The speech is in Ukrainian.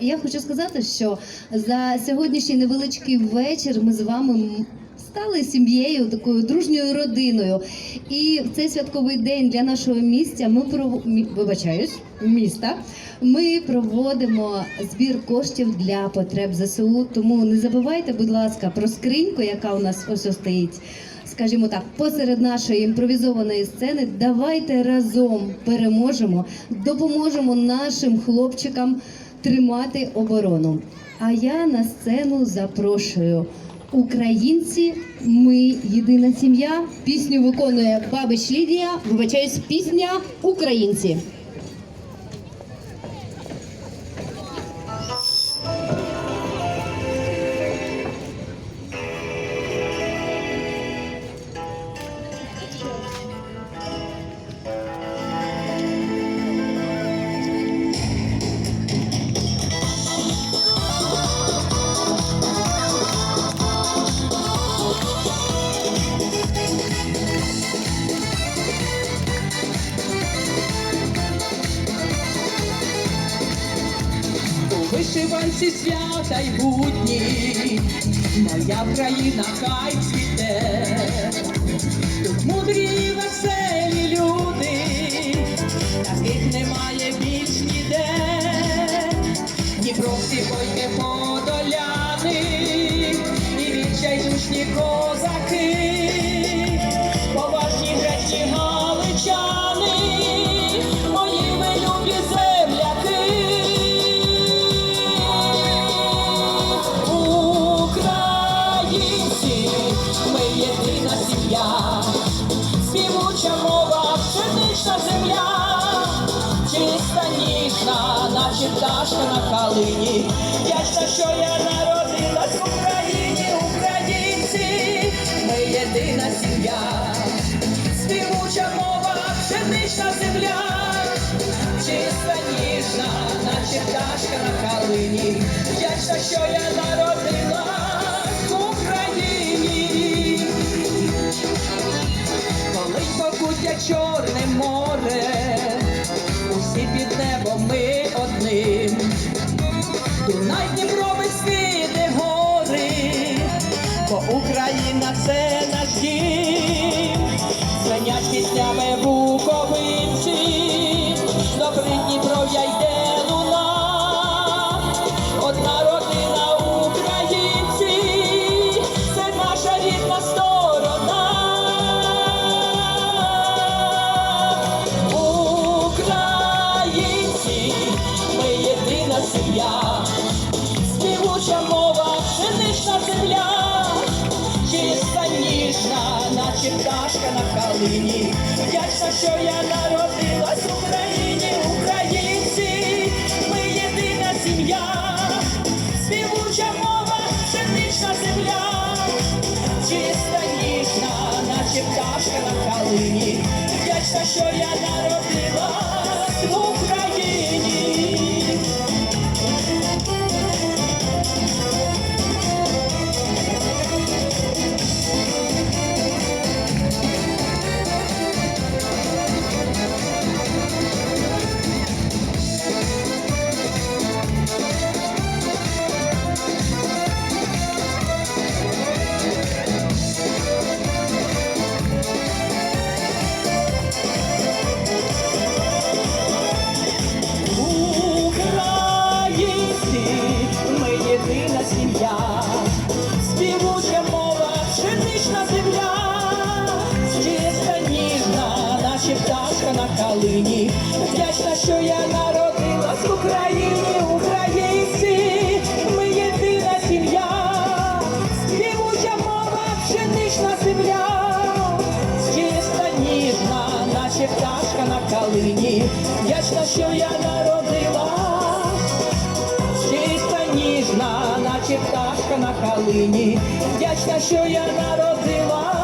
І я хочу сказати, що за сьогоднішній невеличкий вечір ми з вами стали сім'єю, такою дружньою родиною. І в цей святковий день для нашого місця ми пров... вибачаюсь, міста. Ми проводимо збір коштів для потреб ЗСУ. Тому не забувайте, будь ласка, про скриньку, яка у нас ось стоїть. Скажімо так, посеред нашої імпровізованої сцени, давайте разом переможемо, допоможемо нашим хлопчикам тримати оборону. А я на сцену запрошую. Українці, ми єдина сім'я. Пісню виконує Бабич Лідія. Вибачаюсь, пісня Українці. Вишиванці свята й будні, моя країна хай цвіте, тут мудрі і веселі люди, таких немає більш ніде, Дніпровські бойки подоляни, наче пташка на калині. Вдячна, що я народилась в Україні, українці, ми єдина сім'я, співуча мова, пшенична земля, чиста ніжна, наче пташка на калині. Вдячна, що я народила в Україні. Коли покуття чорне море, Дніпров'я йде луна, одна родина українці, це наша рідна сторона. Українці, ми єдина сім'я, співуча мова, пшенична земля, чиста ніжна, наче пташка на калині. Вдячна, що я народилась на калині. Вдячна, що я народилась Вдячна, що я народилась в Україні, українці, ми єдина сім'я, співуча мова, пшенична земля, чиста ніжна, наче пташка на калині. Вдячна, що я народила, чиста ніжна, наче пташка на калині. Вдячна, що я народила.